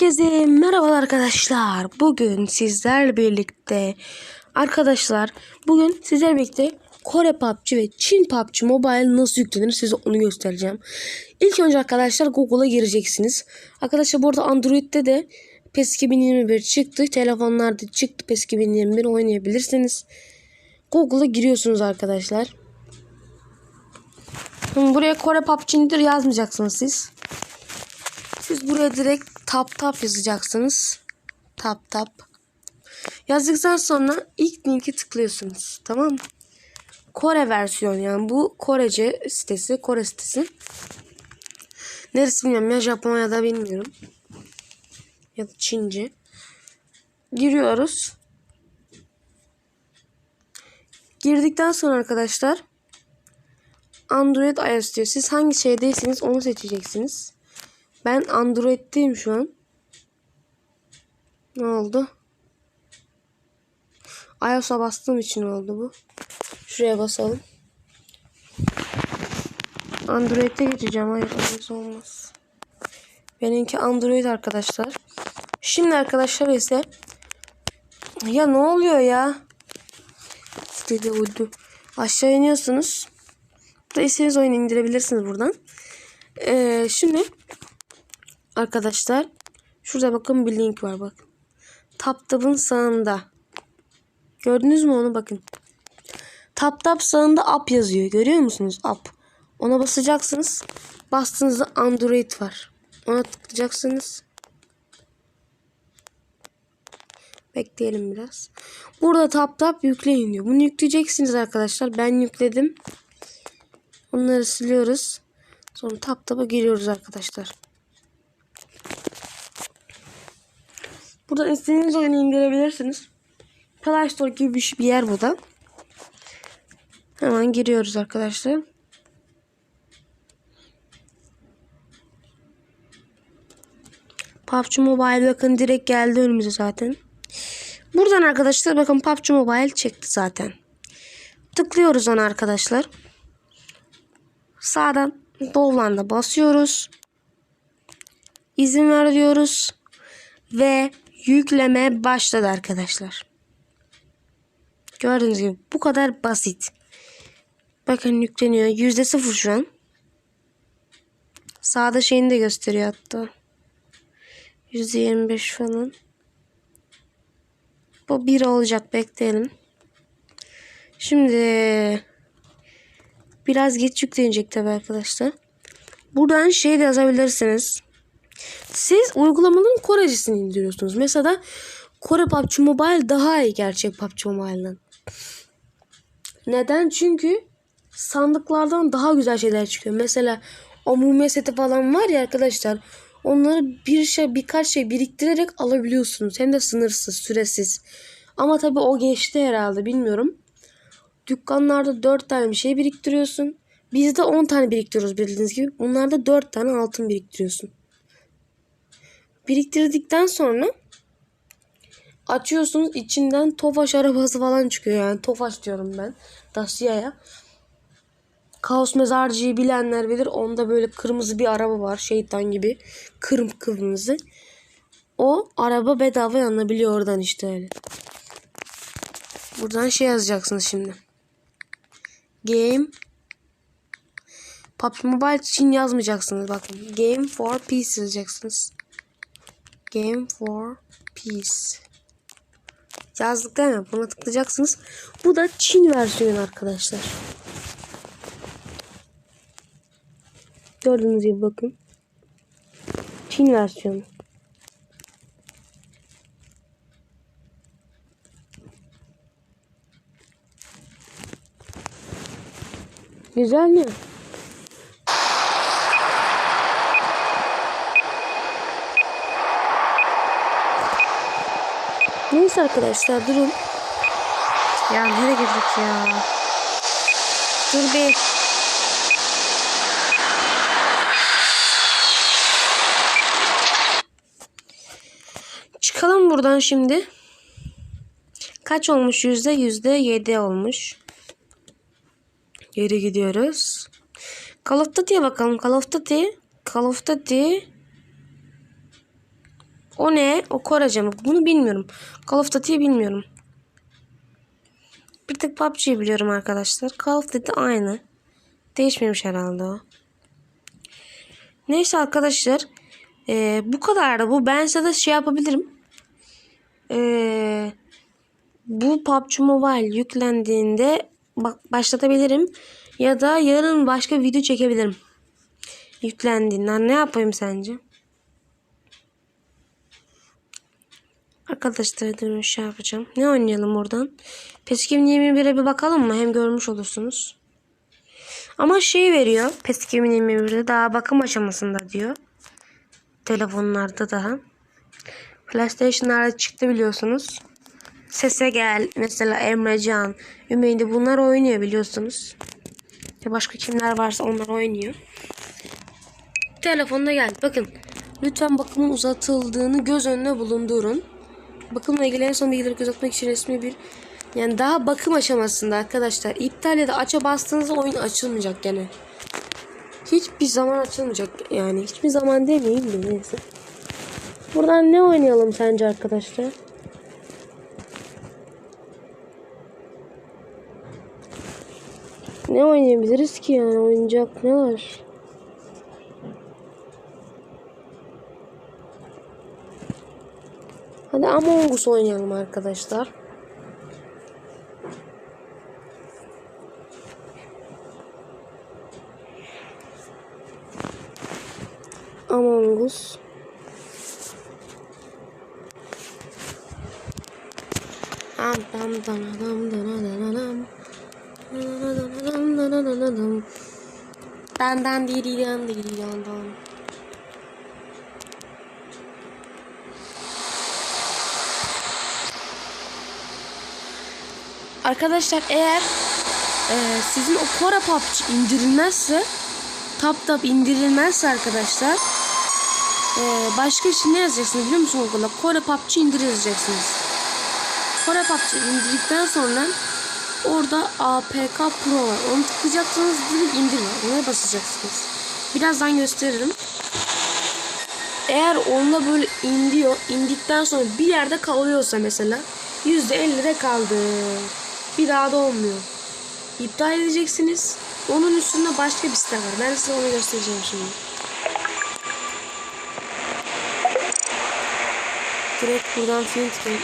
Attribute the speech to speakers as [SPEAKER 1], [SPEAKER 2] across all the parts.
[SPEAKER 1] Herkese merhabalar arkadaşlar. Bugün sizler birlikte arkadaşlar bugün sizler birlikte Kore PUBG ve Çin PUBG Mobile nasıl yüklenir size onu göstereceğim. İlk önce arkadaşlar Google'a gireceksiniz. Arkadaşlar bu arada Android'de de PES 2021 çıktı. Telefonlarda çıktı PES 2021 oynayabilirsiniz. Google'a giriyorsunuz arkadaşlar. Buraya Kore PUBG yazmayacaksınız siz. Siz buraya direkt tap tap yazacaksınız. Tap tap. Yazdıktan sonra ilk linki tıklıyorsunuz. Tamam mı? Kore versiyon yani bu Korece sitesi. Kore sitesi. Neresi bilmiyorum ya Japonya'da bilmiyorum. Ya da Çince. Giriyoruz. Girdikten sonra arkadaşlar Android iOS diyor. Siz hangi şeydeyseniz onu seçeceksiniz. Ben Android'teyim şu an. Ne oldu? iOS'a bastığım için oldu bu. Şuraya basalım. Android'e geçeceğim. Hayır iOS olmaz. Benimki Android arkadaşlar. Şimdi arkadaşlar ise ya ne oluyor ya? Sitede uydu. Aşağı iniyorsunuz. Da istediğiniz oyunu indirebilirsiniz buradan. Ee, şimdi Arkadaşlar şurada bakın bir link var bak. TapTap'ın sağında. Gördünüz mü onu bakın. TapTap sağında app yazıyor. Görüyor musunuz? App. Ona basacaksınız. Bastığınızda Android var. Ona tıklayacaksınız. Bekleyelim biraz. Burada TapTap yükleyin diyor. Bunu yükleyeceksiniz arkadaşlar. Ben yükledim. Onları siliyoruz. Sonra TapTap'a giriyoruz arkadaşlar. Buradan istediğiniz oyunu indirebilirsiniz. Play Store gibi bir bir yer bu da. Hemen giriyoruz arkadaşlar. PUBG Mobile bakın direkt geldi önümüze zaten. Buradan arkadaşlar bakın PUBG Mobile çekti zaten. Tıklıyoruz ona arkadaşlar. Sağdan Dovlan'da basıyoruz. İzin ver diyoruz. Ve yükleme başladı arkadaşlar. Gördüğünüz gibi bu kadar basit. Bakın yükleniyor. Yüzde sıfır şu an. Sağda şeyini de gösteriyor hatta. Yüzde yirmi beş falan. Bu bir olacak bekleyelim. Şimdi biraz geç yüklenecek tabi arkadaşlar. Buradan şey de yazabilirsiniz. Siz uygulamaların Korecisini indiriyorsunuz. Mesela Kore PUBG Mobile daha iyi gerçek PUBG Mobile'dan. Neden? Çünkü sandıklardan daha güzel şeyler çıkıyor. Mesela o mumya seti falan var ya arkadaşlar. Onları bir şey birkaç şey biriktirerek alabiliyorsunuz. Hem de sınırsız, süresiz. Ama tabii o geçti herhalde bilmiyorum. Dükkanlarda 4 tane bir şey biriktiriyorsun. Bizde 10 tane biriktiriyoruz bildiğiniz gibi. Bunlarda 4 tane altın biriktiriyorsun biriktirdikten sonra açıyorsunuz içinden Tofaş arabası falan çıkıyor yani Tofaş diyorum ben Dacia'ya. Kaos mezarcıyı bilenler bilir. Onda böyle kırmızı bir araba var. Şeytan gibi. Kırm kırmızı. O araba bedava yanabiliyor oradan işte öyle. Buradan şey yazacaksınız şimdi. Game PUBG Mobile için yazmayacaksınız bakın. Game for Peace yazacaksınız. Game for Peace. Yazdık değil mi? Buna tıklayacaksınız. Bu da Çin versiyonu arkadaşlar. Gördüğünüz gibi bakın. Çin versiyonu. Güzel mi? Neyse arkadaşlar durun. Ya nereye girdik ya? Dur bir. Çıkalım buradan şimdi. Kaç olmuş yüzde? Yüzde yedi olmuş. Geri gidiyoruz. Call of Duty'ye bakalım. Call of Duty. Call of Duty O ne? O Korece mi? Bunu bilmiyorum. Call of Duty'yi bilmiyorum. Bir tek PUBG'yi biliyorum arkadaşlar. Call of Duty aynı. Değişmemiş herhalde o. Neyse arkadaşlar. Ee, bu kadar da bu. Ben size de şey yapabilirim. Ee, bu PUBG Mobile yüklendiğinde başlatabilirim. Ya da yarın başka video çekebilirim. Yüklendiğinden ne yapayım sence? Arkadaşlar durun şey yapacağım. Ne oynayalım oradan? PES 2021'e bir bakalım mı? Hem görmüş olursunuz. Ama şey veriyor. PES 2021'de daha bakım aşamasında diyor. Telefonlarda daha. PlayStation'larda çıktı biliyorsunuz. Sese gel. Mesela Emrecan, Ümeydi bunlar oynuyor biliyorsunuz. Ve başka kimler varsa onlar oynuyor. Telefonda gel. Bakın. Lütfen bakımın uzatıldığını göz önüne bulundurun. Bakımla ilgili en son bilgileri gözetmek için resmi bir yani daha bakım aşamasında arkadaşlar. İptal ya da aça bastığınızda oyun açılmayacak gene. Hiçbir zaman açılmayacak yani. Hiçbir zaman demeyeyim de neyse. Buradan ne oynayalım sence arkadaşlar? Ne oynayabiliriz ki yani? Oyuncak ne var? Hadi Among Us oynayalım arkadaşlar. Among Us. Dan dan di di dan di dan dan. Arkadaşlar eğer e, sizin o Kore PUBG indirilmezse tap tap indirilmezse arkadaşlar e, başka şey ne yazacaksınız biliyor musunuz Google'a? Kore PUBG indir. Kore PUBG indirdikten sonra orada APK Pro var. Onu tıklayacaksınız direkt indir var. Ona basacaksınız. Birazdan gösteririm. Eğer onunla böyle indiyor, indikten sonra bir yerde kalıyorsa mesela %50'de kaldı. Bir daha da olmuyor. İptal edeceksiniz. Onun üstünde başka bir site var. Ben size onu göstereceğim şimdi. Direkt buradan film yapalım.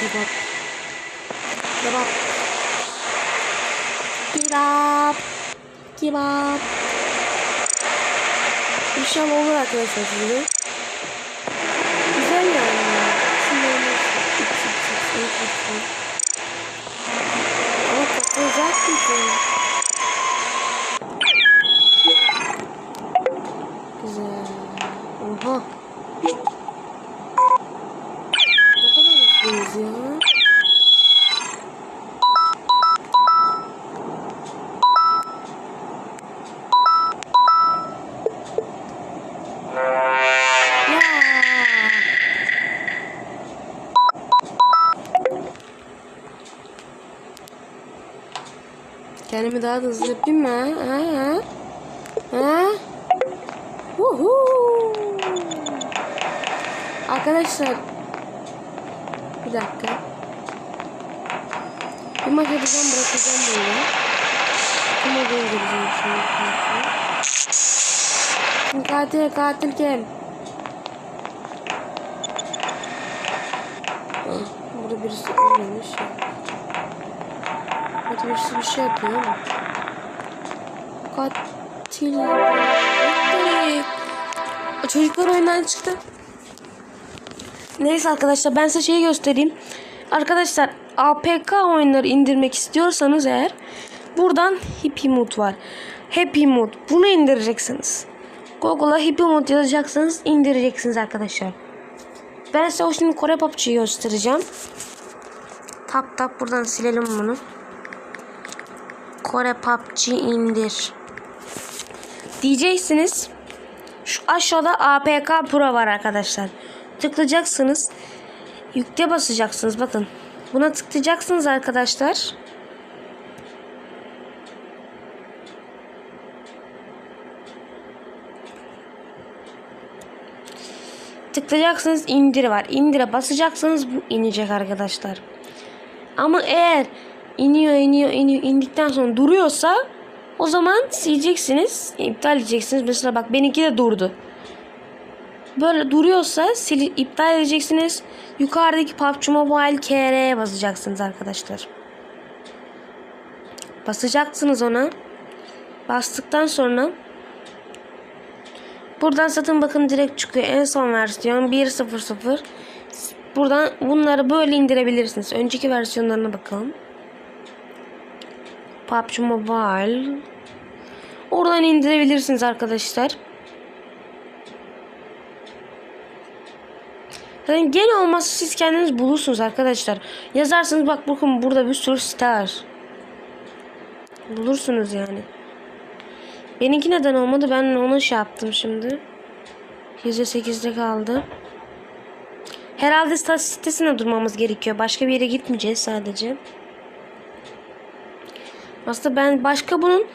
[SPEAKER 1] Kebap. Kebap. Kebap. Kebap. İnşallah olur arkadaşlar size. Güzel yani. Şimdi Ama katılacak mısın? Kendimi daha da hızlı yapayım mı? Ha? Ha? Ha? Uhu. Arkadaşlar bir dakika. Bir maç yapacağım bırakacağım böyle. Bir maç indireceğim şimdi. Katil katil kim? Burada birisi ölmemiş birisi bir şey yapıyor ama. Katil. Çocuklar oyundan çıktı. Neyse arkadaşlar ben size şeyi göstereyim. Arkadaşlar APK oyunları indirmek istiyorsanız eğer buradan Happy Mood var. Happy Mood. Bunu indireceksiniz. Google'a Happy Mood yazacaksınız indireceksiniz arkadaşlar. Ben size o şimdi Kore PUBG'yi göstereceğim. Tap tap buradan silelim bunu. Kore PUBG indir. Diyeceksiniz. Şu aşağıda APK Pro var arkadaşlar. Tıklayacaksınız. Yükle basacaksınız. Bakın. Buna tıklayacaksınız arkadaşlar. Tıklayacaksınız. indiri var. İndire basacaksınız. Bu inecek arkadaşlar. Ama eğer iniyor iniyor iniyor indikten sonra duruyorsa o zaman sileceksiniz. iptal edeceksiniz. Mesela bak benimki de durdu. Böyle duruyorsa sil iptal edeceksiniz. Yukarıdaki PUBG Mobile KR'ye basacaksınız arkadaşlar. Basacaksınız ona. Bastıktan sonra buradan satın bakın direkt çıkıyor. En son versiyon 1.0.0. Buradan bunları böyle indirebilirsiniz. Önceki versiyonlarına bakalım. PUBG Mobile. Oradan indirebilirsiniz arkadaşlar. Yani gene olmazsa siz kendiniz bulursunuz arkadaşlar. Yazarsınız bak bakın burada bir sürü star. Bulursunuz yani. Benimki neden olmadı? Ben onu şey yaptım şimdi. %8'de kaldı. Herhalde stat sitesine durmamız gerekiyor. Başka bir yere gitmeyeceğiz sadece. Aslında ben başka bunun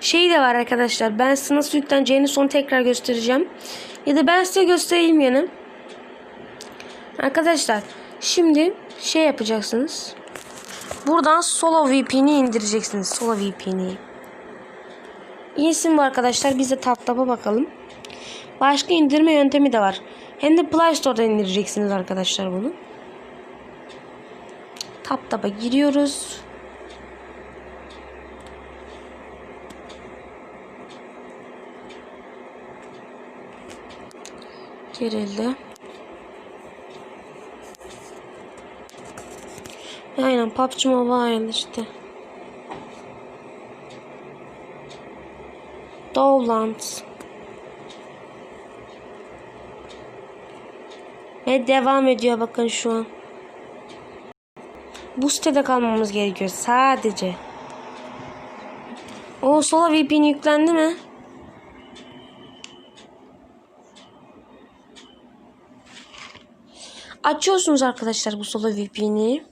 [SPEAKER 1] şeyi de var arkadaşlar. Ben size nasıl yükleneceğini son tekrar göstereceğim. Ya da ben size göstereyim yani. Arkadaşlar şimdi şey yapacaksınız. Buradan Solo VPN'i indireceksiniz. Solo VPN'i. İyisin bu arkadaşlar. Biz de tatlaba bakalım. Başka indirme yöntemi de var. Hem de Play Store'dan indireceksiniz arkadaşlar bunu. Taptaba giriyoruz. Girildi. Aynen PUBG Mobile işte. Dowlands. Ve devam ediyor bakın şu an. Bu sitede kalmamız gerekiyor sadece. O sola VPN yüklendi mi? Açıyorsunuz arkadaşlar bu sola VPN'i.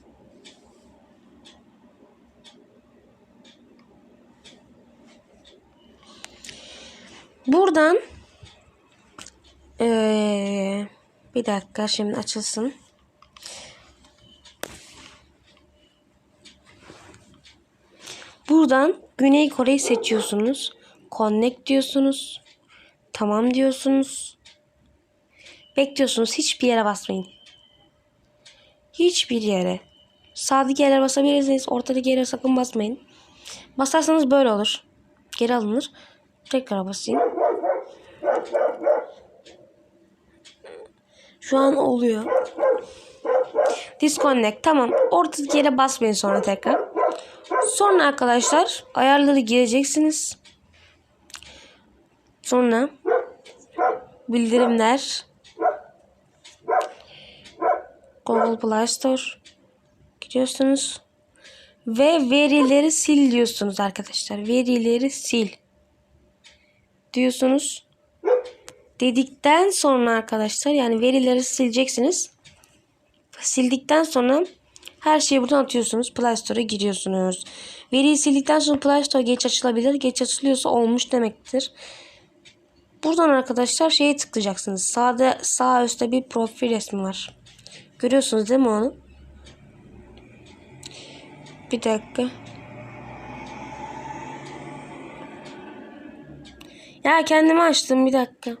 [SPEAKER 1] Buradan ee, bir dakika şimdi açılsın. Buradan Güney Kore'yi seçiyorsunuz. Connect diyorsunuz. Tamam diyorsunuz. Bekliyorsunuz. Hiçbir yere basmayın. Hiçbir yere. Sağdaki yere basabilirsiniz. Ortadaki yere sakın basmayın. Basarsanız böyle olur. Geri alınır. Tekrar basayım. Şu an oluyor. Disconnect. Tamam. Ortadaki yere basmayın sonra tekrar. Sonra arkadaşlar ayarları gireceksiniz. Sonra bildirimler Google Play Store gidiyorsunuz ve verileri sil diyorsunuz arkadaşlar. Verileri sil diyorsunuz. Dedikten sonra arkadaşlar yani verileri sileceksiniz. Sildikten sonra her şeyi buradan atıyorsunuz. Play Store'a giriyorsunuz. Veriyi sildikten sonra Play Store geç açılabilir. Geç açılıyorsa olmuş demektir. Buradan arkadaşlar şeye tıklayacaksınız. Sağda sağ üstte bir profil resmi var. Görüyorsunuz değil mi onu? Bir dakika. Ya kendimi açtım bir dakika.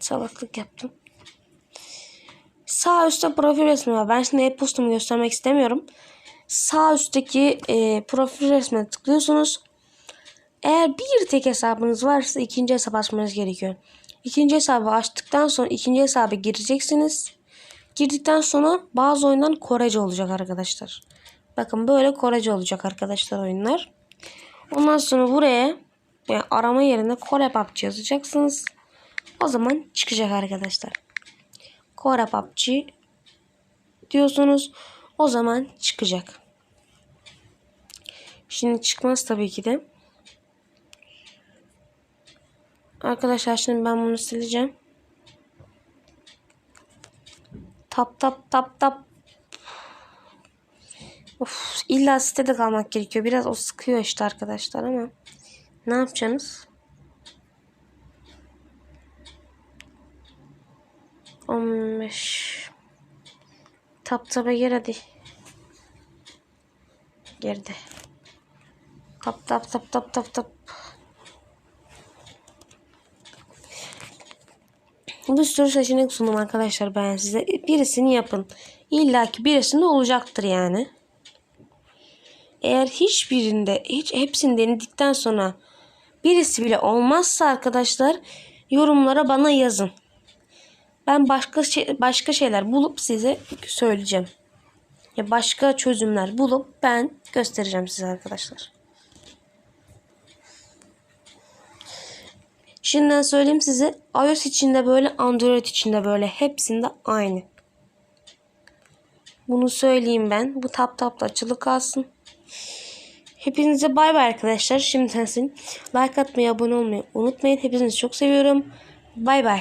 [SPEAKER 1] Salaklık yaptım. Sağ üstte profil resmi var. Ben şimdi e-postumu göstermek istemiyorum. Sağ üstteki e, profil resmine tıklıyorsunuz. Eğer bir tek hesabınız varsa ikinci hesap açmanız gerekiyor. İkinci hesabı açtıktan sonra ikinci hesaba gireceksiniz. Girdikten sonra bazı oyunlar Korece olacak arkadaşlar. Bakın böyle Korece olacak arkadaşlar oyunlar. Ondan sonra buraya yani arama yerine Kore PUBG yazacaksınız. O zaman çıkacak arkadaşlar. Kore PUBG diyorsunuz. O zaman çıkacak. Şimdi çıkmaz tabii ki de. Arkadaşlar şimdi ben bunu sileceğim. Tap tap tap tap. Of illa sitede kalmak gerekiyor. Biraz o sıkıyor işte arkadaşlar ama ne yapacağız? 15 Tap tapa gir hadi. Girdi. Tap tap tap tap tap tap. Bir sürü seçenek sundum arkadaşlar ben size. Birisini yapın. İlla ki birisinde olacaktır yani. Eğer hiçbirinde, hiç hepsini denedikten sonra birisi bile olmazsa arkadaşlar yorumlara bana yazın. Ben başka şey, başka şeyler bulup size söyleyeceğim. Ya başka çözümler bulup ben göstereceğim size arkadaşlar. Şimdiden söyleyeyim size iOS içinde böyle Android içinde böyle hepsinde aynı. Bunu söyleyeyim ben. Bu tap tapla açılı kalsın. Hepinize bay bay arkadaşlar. Şimdiden sizin like atmayı, abone olmayı unutmayın. Hepinizi çok seviyorum. Bay bay.